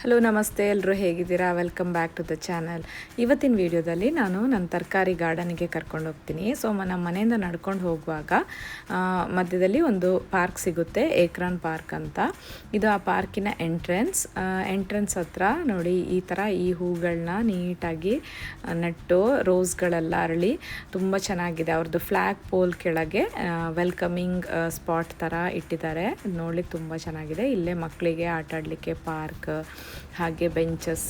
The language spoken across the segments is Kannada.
ಹಲೋ ನಮಸ್ತೆ. ಎಲ್ಲರೂ ಹೇಗಿದ್ದೀರಾ? Welcome back to the channel ಇವತ್ತಿನ ವಿಡಿಯೋದಲ್ಲಿ ನಾನು ನನ್ನ ತರಕಾರಿ ಗಾರ್ಡನಿಗೆ ಕರ್ಕೊಂಡು ಹೋಗ್ತೀನಿ. ಸೊ ನಮ್ಮ ಮನೆಯಿಂದ ನಡ್ಕೊಂಡು ಹೋಗುವಾಗ ಮಧ್ಯದಲ್ಲಿ ಒಂದು ಪಾರ್ಕ್ ಸಿಗುತ್ತೆ ಏಕ್ರಾನ್ ಪಾರ್ಕ್ ಅಂತ. ಇದು ಆ ಪಾರ್ಕಿನ ಎಂಟ್ರೆನ್ಸ್ ಎಂಟ್ರೆನ್ಸ್ ಹತ್ರ ನೋಡಿ, ಈ ಥರ ಈ ಹೂಗಳನ್ನ ನೀಟಾಗಿ ನೆಟ್ಟು ರೋಸ್ಗಳೆಲ್ಲ ಅರಳಿ, ತುಂಬ ಚೆನ್ನಾಗಿದೆ. ಅವ್ರದ್ದು ಫ್ಲ್ಯಾಗ್ ಪೋಲ್ ಕೆಳಗೆ ವೆಲ್ಕಮಿಂಗ್ ಸ್ಪಾಟ್ ಥರ ಇಟ್ಟಿದ್ದಾರೆ. ನೋಡ್ಲಿಕ್ಕೆ ತುಂಬ ಚೆನ್ನಾಗಿದೆ. ಇಲ್ಲೇ ಮಕ್ಕಳಿಗೆ ಆಟ ಆಡಲಿಕ್ಕೆ ಪಾರ್ಕ್ ಹಾಗೆ ಬೆಂಚಸ್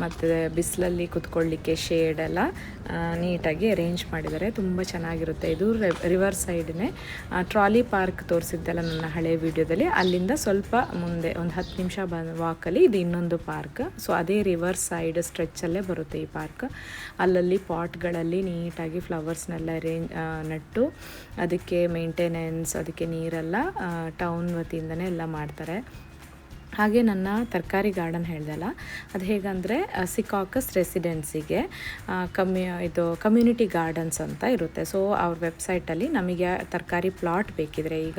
ಮತ್ತು ಬಿಸಿಲಲ್ಲಿ ಕುತ್ಕೊಳ್ಳಿಕ್ಕೆ ಶೇಡ್ ಎಲ್ಲ ಆ, ನೀಟಾಗಿ ಅರೇಂಜ್ ಮಾಡಿದ್ದಾರೆ. ತುಂಬ ಚೆನ್ನಾಗಿರುತ್ತೆ. ಇದು ರಿವರ್ ಸೈಡ್ನೇ ಟ್ರಾಲಿ ಪಾರ್ಕ್ ತೋರಿಸಿದ್ದೆಲ್ಲ ನನ್ನ ಹಳೆ ವಿಡಿಯೋದಲ್ಲಿ. ಅಲ್ಲಿಂದ ಸ್ವಲ್ಪ ಮುಂದೆ ಒಂದು ಹತ್ತು ನಿಮಿಷ ಬ ವಾಕಲ್ಲಿ ಇದು ಇನ್ನೊಂದು ಪಾರ್ಕ್ ಸೊ ಅದೇ ರಿವರ್ ಸೈಡ್ ಸ್ಟ್ರೆಚ್ಚಲ್ಲೇ ಬರುತ್ತೆ ಈ ಪಾರ್ಕ್ ಅಲ್ಲಲ್ಲಿ ಪಾಟ್ಗಳಲ್ಲಿ ನೀಟಾಗಿ ಫ್ಲವರ್ಸ್ನೆಲ್ಲ ಅರೇಂಜ್ ನೆಟ್ಟು ಅದಕ್ಕೆ ಮೇಂಟೆನೆನ್ಸ್ ಅದಕ್ಕೆ ನೀರೆಲ್ಲ ಟೌನ್ ವತಿಯಿಂದನೇ ಎಲ್ಲ ಮಾಡ್ತಾರೆ. ಹಾಗೆ ನನ್ನ ತರಕಾರಿ ಗಾರ್ಡನ್ ಹೇಳ್ದಲ್ಲ? ಅದು ಹೇಗಂದರೆ ಸಿಕಾಕಸ್ ರೆಸಿಡೆನ್ಸಿಗೆ ಕಮ್ಯು ಇದು ಕಮ್ಯುನಿಟಿ ಗಾರ್ಡನ್ಸ್ ಅಂತ ಇರುತ್ತೆ. ಸೊ ಅವ್ರ ವೆಬ್ಸೈಟಲ್ಲಿ ನಮಗೆ ತರಕಾರಿ ಪ್ಲಾಟ್ ಬೇಕಿದ್ರೆ, ಈಗ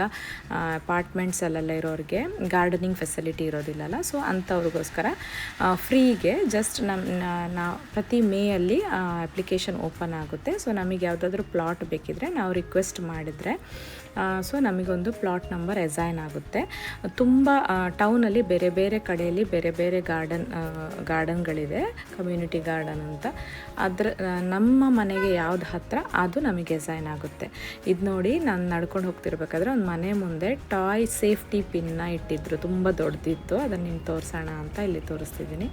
ಅಪಾರ್ಟ್ಮೆಂಟ್ಸಲ್ಲೆಲ್ಲ ಇರೋರಿಗೆ ಗಾರ್ಡನಿಂಗ್ ಫೆಸಿಲಿಟಿ ಇರೋದಿಲ್ಲಲ್ಲ? ಸೊ ಅಂಥವ್ರಿಗೋಸ್ಕರ ಫ್ರೀಗೆ ಜಸ್ಟ್ ನಮ್ಮ ನಾ ಪ್ರತಿ ಮೇಯಲ್ಲಿ ಅಪ್ಲಿಕೇಶನ್ ಓಪನ್ ಆಗುತ್ತೆ. ಸೊ ನಮಗೆ ಯಾವುದಾದ್ರೂ ಪ್ಲಾಟ್ ಬೇಕಿದ್ರೆ, ನಾವು ರಿಕ್ವೆಸ್ಟ್ ಮಾಡಿದರೆ ಸೊ ನಮಗೊಂದು ಪ್ಲಾಟ್ ನಂಬರ್ ಎಸೈನ್ ಆಗುತ್ತೆ. ತುಂಬ ಟೌನಲ್ಲಿ ಬೇರೆ ಬೇರೆ ಕಡೆಯಲ್ಲಿ ಬೇರೆ ಬೇರೆ ಗಾರ್ಡನ್ ಗಾರ್ಡನ್ಗಳಿದೆ ಕಮ್ಯುನಿಟಿ ಗಾರ್ಡನ್ ಅಂತ. ಅದ್ರ ನಮ್ಮ ಮನೆಗೆ ಯಾವ್ದು ಹತ್ರ ಅದು ನಮಗೆ ಎಸೈನ್ ಆಗುತ್ತೆ. ಇದು ನೋಡಿ ನಾನು ನಡ್ಕೊಂಡು ಹೋಗ್ತಿರ್ಬೇಕಾದ್ರೆ ಒಂದು ಮನೆ ಮುಂದೆ ಟಾಯ್ ಸೇಫ್ಟಿ ಪಿನ್ನ ಇಟ್ಟಿದ್ರು. ತುಂಬ ದೊಡ್ಡದಿತ್ತು ಅದನ್ನು ನಿಮ್ಗೆ ತೋರಿಸೋಣ ಅಂತ ಇಲ್ಲಿ ತೋರಿಸ್ತಿದ್ದೀನಿ.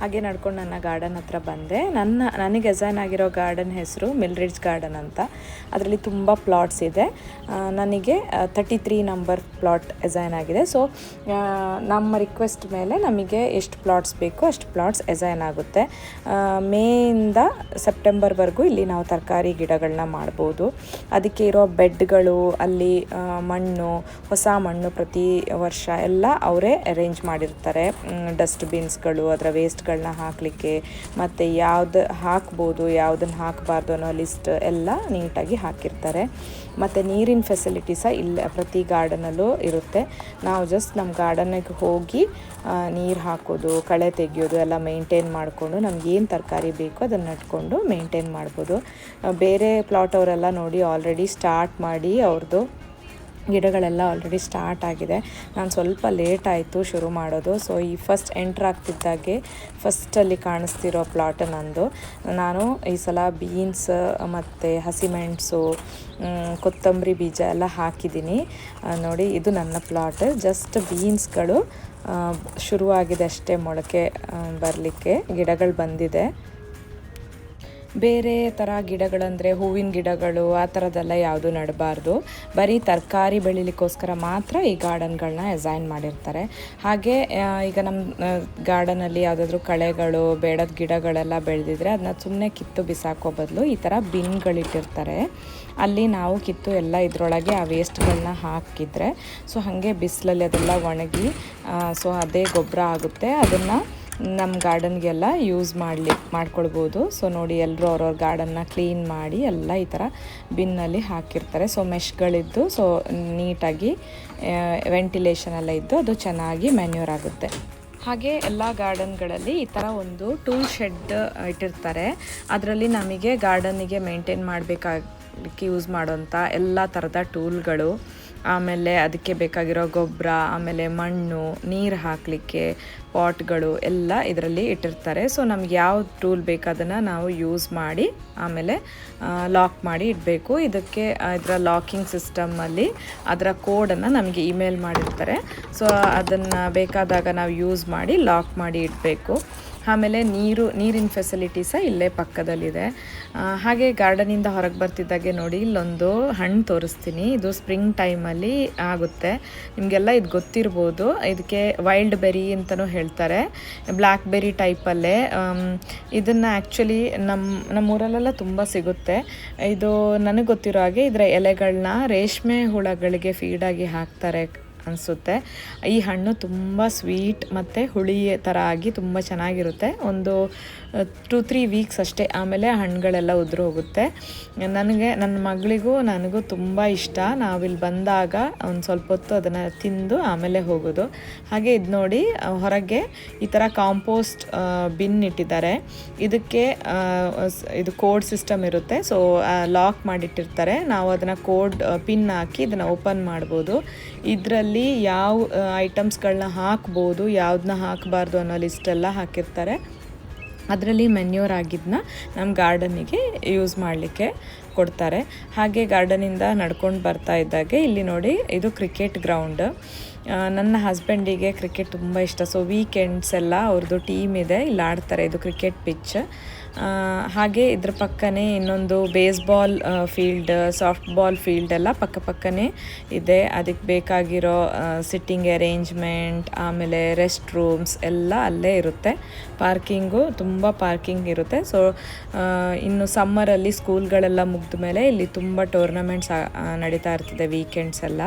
ಹಾಗೆ ನಡ್ಕೊಂಡು ನನ್ನ ಗಾರ್ಡನ್ ಹತ್ರ ಬಂದೆ. ನನ್ನ, ನನಗೆ ಅಸೈನ್ ಆಗಿರೋ ಗಾರ್ಡನ್ ಹೆಸರು ಮಿಲ್ರಿಡ್ಜ್ ಗಾರ್ಡನ್ ಅಂತ. ಅದರಲ್ಲಿ ತುಂಬ ಪ್ಲಾಟ್ಸ್ ಇದೆ. ನನಗೆ thirty three number plot assign ಆಗಿದೆ. ಸೊ ನಮ್ಮ ರಿಕ್ವೆಸ್ಟ್ ಮೇಲೆ ನಮಗೆ ಎಷ್ಟು ಪ್ಲಾಟ್ಸ್ ಬೇಕು ಅಷ್ಟು ಪ್ಲಾಟ್ಸ್ ಎಸೈನ್ ಆಗುತ್ತೆ. ಮೇಯಿಂದ ಸೆಪ್ಟೆಂಬರ್ವರೆಗೂ ಇಲ್ಲಿ ನಾವು ತರಕಾರಿ ಗಿಡಗಳನ್ನ ಮಾಡ್ಬೋದು. ಅದಕ್ಕೆ ಇರೋ ಬೆಡ್ಗಳು, ಅಲ್ಲಿ ಮಣ್ಣು, ಹೊಸ ಮಣ್ಣು ಪ್ರತಿ ವರ್ಷ ಎಲ್ಲ ಅವರೇ ಅರೇಂಜ್ ಮಾಡಿರ್ತಾರೆ. ಡಸ್ಟ್ಬಿನ್ಸ್ಗಳು ಅದರ ವೇಸ್ಟ್ಗಳನ್ನ ಹಾಕಲಿಕ್ಕೆ ಮತ್ತು ಯಾವ್ದು ಹಾಕ್ಬೋದು ಯಾವುದನ್ನು ಹಾಕಬಾರ್ದು ಅನ್ನೋ ಲಿಸ್ಟ್ ಎಲ್ಲ ನೀಟಾಗಿ ಹಾಕಿರ್ತಾರೆ. ಮತ್ತು ನೀರಿನ ಫೆಸಿಲಿಟಿ ಸಹ ಇಲ್ಲ ಪ್ರತಿ ಗಾರ್ಡನಲ್ಲೂ ಇರುತ್ತೆ. ನಾವು ಜಸ್ಟ್ ನಮ್ಮ ಗಾರ್ಡನಿಗೆ ಹೋಗಿ ನೀರು ಹಾಕೋದು, ಕಳೆ ತೆಗೆಯೋದು ಎಲ್ಲ ಮೇಂಟೈನ್ ಮಾಡಿಕೊಂಡು ನಮಗೇನು ತರಕಾರಿ ಬೇಕೋ ಅದನ್ನು ನಟ್ಕೊಂಡು ಮೇಂಟೈನ್ ಮಾಡ್ಬೋದು. ಬೇರೆ ಪ್ಲಾಟ್ ಅವರೆಲ್ಲ ನೋಡಿ ಆಲ್ರೆಡಿ ಸ್ಟಾರ್ಟ್ ಮಾಡಿ ಅವ್ರದ್ದು ಗಿಡಗಳೆಲ್ಲ ಆಲ್ರೆಡಿ ಸ್ಟಾರ್ಟ್ ಆಗಿದೆ. ನಾನು ಸ್ವಲ್ಪ ಲೇಟ್ ಆಯಿತು ಶುರು ಮಾಡೋದು. ಸೊ ಈ ಫಸ್ಟ್ ಎಂಟ್ರ್ ಆಗ್ತಿದ್ದಾಗೆ ಫಸ್ಟಲ್ಲಿ ಕಾಣಿಸ್ತಿರೋ ಪ್ಲಾಟ್ ನಂದು. ನಾನು ಈ ಸಲ ಬೀನ್ಸ್ ಮತ್ತು ಹಸಿಮೆಣಸು ಕೊತ್ತಂಬರಿ ಬೀಜ ಎಲ್ಲ ಹಾಕಿದ್ದೀನಿ. ನೋಡಿ, ಇದು ನನ್ನ ಪ್ಲಾಟ್ ಜಸ್ಟ್ ಬೀನ್ಸ್ಗಳು ಶುರುವಾಗಿದೆ ಅಷ್ಟೇ ಮೊಳಕೆ ಬರಲಿಕ್ಕೆ. ಗಿಡಗಳು ಬಂದಿದೆ. ಬೇರೆ ಥರ ಗಿಡಗಳಂದರೆ ಹೂವಿನ ಗಿಡಗಳು ಆ ಥರದ್ದೆಲ್ಲ ಯಾವುದು ನೆಡಬಾರ್ದು. ಬರೀ ತರಕಾರಿ ಬೆಳಿಲಿಕ್ಕೋಸ್ಕರ ಮಾತ್ರ ಈ ಗಾರ್ಡನ್ಗಳನ್ನ ಎಸೈನ್ ಮಾಡಿರ್ತಾರೆ. ಹಾಗೆ ಈಗ ನಮ್ಮ ಗಾರ್ಡನಲ್ಲಿ ಯಾವುದಾದ್ರೂ ಕಳೆಗಳು, ಬೇಡದ ಗಿಡಗಳೆಲ್ಲ ಬೆಳೆದಿದ್ರೆ ಅದನ್ನ ಸುಮ್ಮನೆ ಕಿತ್ತು ಬಿಸಾಕೋ ಬದಲು ಈ ಥರ ಬಿನ್ಗಳಿಟ್ಟಿರ್ತಾರೆ. ಅಲ್ಲಿ ನಾವು ಕಿತ್ತು ಎಲ್ಲ ಇದರೊಳಗೆ ಆ ವೇಸ್ಟ್ಗಳನ್ನ ಹಾಕಿದರೆ, ಸೊ ಹಾಗೆ ಬಿಸಿಲಲ್ಲಿ ಅದೆಲ್ಲ ಒಣಗಿ ಸೊ ಅದೇ ಗೊಬ್ಬರ ಆಗುತ್ತೆ. ಅದನ್ನು ನಮ್ಮ ಗಾರ್ಡನ್ಗೆಲ್ಲ ಯೂಸ್ ಮಾಡಲಿ ಮಾಡ್ಕೊಳ್ಬೋದು. ಸೊ ನೋಡಿ ಎಲ್ಲರೂ ಅವ್ರವ್ರ ಗಾರ್ಡನ್ನ ಕ್ಲೀನ್ ಮಾಡಿ ಎಲ್ಲ ಈ ಥರ ಬಿನ್ನಲ್ಲಿ ಹಾಕಿರ್ತಾರೆ. ಸೊ ಮೆಶ್ಗಳಿದ್ದು ಸೊ ನೀಟಾಗಿ ವೆಂಟಿಲೇಷನ್ ಎಲ್ಲ ಇದ್ದು ಅದು ಚೆನ್ನಾಗಿ ಮೆನ್ಯೂರ್ ಆಗುತ್ತೆ. ಹಾಗೆ ಎಲ್ಲ ಗಾರ್ಡನ್ಗಳಲ್ಲಿ ಈ ಥರ ಒಂದು ಟೂಲ್ ಶೆಡ್ ಇಟ್ಟಿರ್ತಾರೆ. ಅದರಲ್ಲಿ ನಮಗೆ ಗಾರ್ಡನಿಗೆ ಮೇಂಟೈನ್ ಮಾಡಬೇಕಾಗಿ ಯೂಸ್ ಮಾಡೋಂಥ ಎಲ್ಲ ಥರದ ಟೂಲ್ಗಳು, ಆಮೇಲೆ ಅದಕ್ಕೆ ಬೇಕಾಗಿರೋ ಗೊಬ್ಬರ, ಆಮೇಲೆ ಮಣ್ಣು, ನೀರು ಹಾಕಲಿಕ್ಕೆ ಪಾಟ್ಗಳು ಎಲ್ಲ ಇದರಲ್ಲಿ ಇಟ್ಟಿರ್ತಾರೆ. ಸೊ ನಮ್ಗೆ ಯಾವ ಟೂಲ್ ಬೇಕು ಅದನ್ನು ನಾವು ಯೂಸ್ ಮಾಡಿ, ಆಮೇಲೆ ಲಾಕ್ ಮಾಡಿ ಇಡಬೇಕು. ಇದಕ್ಕೆ ಇದರ ಲಾಕಿಂಗ್ ಸಿಸ್ಟಮಲ್ಲಿ ಅದರ ಕೋಡನ್ನು ನಮಗೆ ಇಮೇಲ್ ಮಾಡಿರ್ತಾರೆ. ಸೊ ಅದನ್ನು ಬೇಕಾದಾಗ ನಾವು ಯೂಸ್ ಮಾಡಿ ಲಾಕ್ ಮಾಡಿ ಇಡಬೇಕು. ಆಮೇಲೆ ನೀರು, ನೀರಿನ ಫೆಸಿಲಿಟಿ ಸಹ ಇಲ್ಲೇ ಪಕ್ಕದಲ್ಲಿದೆ. ಹಾಗೆ ಗಾರ್ಡನಿಂದ ಹೊರಗೆ ಬರ್ತಿದ್ದಾಗೆ ನೋಡಿ, ಇಲ್ಲೊಂದು ಹಣ್ಣು ತೋರಿಸ್ತೀನಿ. ಇದು ಸ್ಪ್ರಿಂಗ್ ಟೈಮಲ್ಲಿ ಆಗುತ್ತೆ. ನಿಮಗೆಲ್ಲ ಇದು ಗೊತ್ತಿರ್ಬೋದು. ಇದಕ್ಕೆ ವೈಲ್ಡ್ ಬೆರಿ ಅಂತಲೂ ಹೇಳ್ತಾರೆ ಬ್ಲ್ಯಾಕ್ ಬೆರಿ ಟೈಪಲ್ಲೇ ಇದನ್ನು ಆ್ಯಕ್ಚುಲಿ ನಮ್ಮ ನಮ್ಮೂರಲ್ಲೆಲ್ಲ ತುಂಬ ಸಿಗುತ್ತೆ. ಇದು ನನಗೆ ಗೊತ್ತಿರೋ ಹಾಗೆ ಇದರ ಎಲೆಗಳನ್ನ ರೇಷ್ಮೆ ಹುಳಗಳಿಗೆ ಫೀಡಾಗಿ ಹಾಕ್ತಾರೆ. ಅನಿಸುತ್ತೆ. ಈ ಹಣ್ಣು ತುಂಬ ಸ್ವೀಟ್ ಮತ್ತು ಹುಳಿ ಥರ ಆಗಿ ತುಂಬ ಚೆನ್ನಾಗಿರುತ್ತೆ. ಒಂದು ಟು ತ್ರೀ ವೀಕ್ಸ್ ಅಷ್ಟೇ ಆಮೇಲೆ ಹಣ್ಣುಗಳೆಲ್ಲ ಉದುರು ಹೋಗುತ್ತೆ. ನನಗೆ, ನನ್ನ ಮಗಳಿಗೂ ನನಗೂ ತುಂಬ ಇಷ್ಟ. ನಾವಿಲ್ಲಿ ಬಂದಾಗ ಒಂದು ಸ್ವಲ್ಪ ಹೊತ್ತು ಅದನ್ನು ತಿಂದು ಆಮೇಲೆ ಹೋಗೋದು. ಹಾಗೆ ಇದು ನೋಡಿ ಹೊರಗೆ ಈ ಥರ ಕಾಂಪೋಸ್ಟ್ ಬಿನ್ ಇಟ್ಟಿದ್ದಾರೆ. ಇದಕ್ಕೆ ಇದು ಕೋಡ್ ಸಿಸ್ಟಮ್ ಇರುತ್ತೆ. ಸೊ ಲಾಕ್ ಮಾಡಿಟ್ಟಿರ್ತಾರೆ. ನಾವು ಅದನ್ನು ಕೋಡ್ ಪಿನ್ ಹಾಕಿ ಇದನ್ನು ಓಪನ್ ಮಾಡ್ಬೋದು. ಇದರಲ್ಲಿ ಯಾವ ಐಟಮ್ಸ್ಗಳನ್ನ ಹಾಕ್ಬೋದು ಯಾವ್ದನ್ನ ಹಾಕಬಾರ್ದು ಅನ್ನೋ ಲಿಸ್ಟೆಲ್ಲ ಹಾಕಿರ್ತಾರೆ. ಅದರಲ್ಲಿ ಮೆನ್ಯೂರ್ ಆಗಿದ್ದನ್ನ ನಮ್ಮ ಗಾರ್ಡನಿಗೆ ಯೂಸ್ ಮಾಡಲಿಕ್ಕೆ ಕೊಡ್ತಾರೆ. ಹಾಗೆ ಗಾರ್ಡನಿಂದ ನಡ್ಕೊಂಡು ಬರ್ತಾ ಇದ್ದಾಗೆ ಇಲ್ಲಿ ನೋಡಿ, ಇದು ಕ್ರಿಕೆಟ್ ಗ್ರೌಂಡ್ ನನ್ನ ಹಸ್ಬೆಂಡಿಗೆ ಕ್ರಿಕೆಟ್ ತುಂಬ ಇಷ್ಟ. ಸೊ ವೀಕೆಂಡ್ಸ್ ಎಲ್ಲ ಅವ್ರದ್ದು ಟೀಮ್ ಇದೆ, ಇಲ್ಲಿ ಆಡ್ತಾರೆ ಇದು ಕ್ರಿಕೆಟ್ ಪಿಚ್ ಹಾಗೆ ಇದ್ರ ಪಕ್ಕನೇ ಇನ್ನೊಂದು baseball field softball field ಎಲ್ಲ ಪಕ್ಕ ಪಕ್ಕನೇ ಇದೆ. ಅದಕ್ಕೆ ಬೇಕಾಗಿರೋ ಸಿಟ್ಟಿಂಗ್ ಅರೇಂಜ್ಮೆಂಟ್ ಆಮೇಲೆ ರೆಸ್ಟ್ ರೂಮ್ಸ್ ಎಲ್ಲ ಅಲ್ಲೇ ಇರುತ್ತೆ. ಪಾರ್ಕಿಂಗು ತುಂಬ ಪಾರ್ಕಿಂಗ್ ಇರುತ್ತೆ. ಸೊ ಇನ್ನು ಸಮ್ಮರಲ್ಲಿ ಸ್ಕೂಲ್ಗಳೆಲ್ಲ ಮುಗಿದ ಮೇಲೆ ಇಲ್ಲಿ ತುಂಬ ಟೂರ್ನಮೆಂಟ್ಸ್ ನಡೀತಾ ಇರ್ತದೆ ವೀಕೆಂಡ್ಸ್ ಎಲ್ಲ.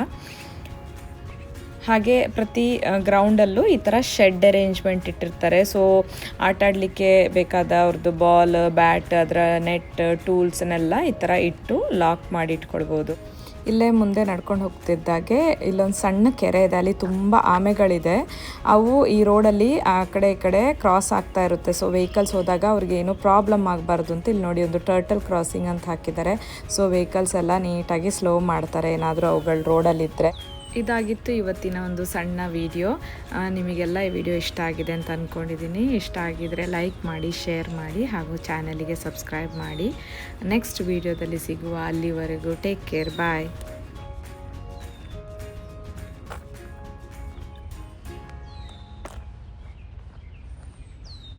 ಹಾಗೆ ಪ್ರತಿ ಗ್ರೌಂಡಲ್ಲೂ ಈ ಥರ ಶೆಡ್ ಅರೇಂಜ್ಮೆಂಟ್ ಇಟ್ಟಿರ್ತಾರೆ. ಸೊ ಆಟ ಆಡಲಿಕ್ಕೆ ಬೇಕಾದ ಅವ್ರದ್ದು ಬಾಲ್ ಬ್ಯಾಟ್ ಅದರ ನೆಟ್ ಟೂಲ್ಸ್ನೆಲ್ಲ ಈ ಥರ ಇಟ್ಟು ಲಾಕ್ ಮಾಡಿ ಇಟ್ಕೊಳ್ಬೋದು. ಇಲ್ಲೇ ಮುಂದೆ ನಡ್ಕೊಂಡು ಹೋಗ್ತಿದ್ದಾಗೆ ಇಲ್ಲೊಂದು ಸಣ್ಣ ಕೆರೆ ಇದೆ, ಅಲ್ಲಿ ತುಂಬ ಆಮೆಗಳಿದೆ. ಅವು ಈ ರೋಡಲ್ಲಿ ಆ ಕಡೆ ಈ ಕಡೆ ಕ್ರಾಸ್ ಆಗ್ತಾ ಇರುತ್ತೆ. ಸೊ ವೆಹಿಕಲ್ಸ್ ಹೋದಾಗ ಅವ್ರಿಗೆ ಏನೂ ಪ್ರಾಬ್ಲಮ್ ಆಗಬಾರ್ದು ಅಂತ ಇಲ್ಲಿ ನೋಡಿ ಒಂದು ಟರ್ಟಲ್ ಕ್ರಾಸಿಂಗ್ ಅಂತ ಹಾಕಿದ್ದಾರೆ. ಸೊ ವೆಹಿಕಲ್ಸ್ ಎಲ್ಲ ನೀಟಾಗಿ ಸ್ಲೋ ಮಾಡ್ತಾರೆ. ಏನಾದರೂ ಅವುಗಳು ರೋಡಲ್ಲಿದ್ದರೆ ಇದಾಗಿತ್ತು ಇವತ್ತಿನ ಒಂದು ಸಣ್ಣ ವಿಡಿಯೋ. ನಿಮಗೆಲ್ಲ ಈ ವಿಡಿಯೋ ಇಷ್ಟ ಆಗಿದೆ ಅಂತ ಅಂದ್ಕೊಂಡಿದ್ದೀನಿ ಇಷ್ಟ ಆಗಿದರೆ ಲೈಕ್ ಮಾಡಿ, ಶೇರ್ ಮಾಡಿ ಹಾಗೂ ಚಾನಲಿಗೆ ಸಬ್ಸ್ಕ್ರೈಬ್ ಮಾಡಿ. ನೆಕ್ಸ್ಟ್ ವಿಡಿಯೋದಲ್ಲಿ ಸಿಗುವ ಅಲ್ಲಿವರೆಗೂ ಟೇಕ್ ಕೇರ್, ಬಾಯ್.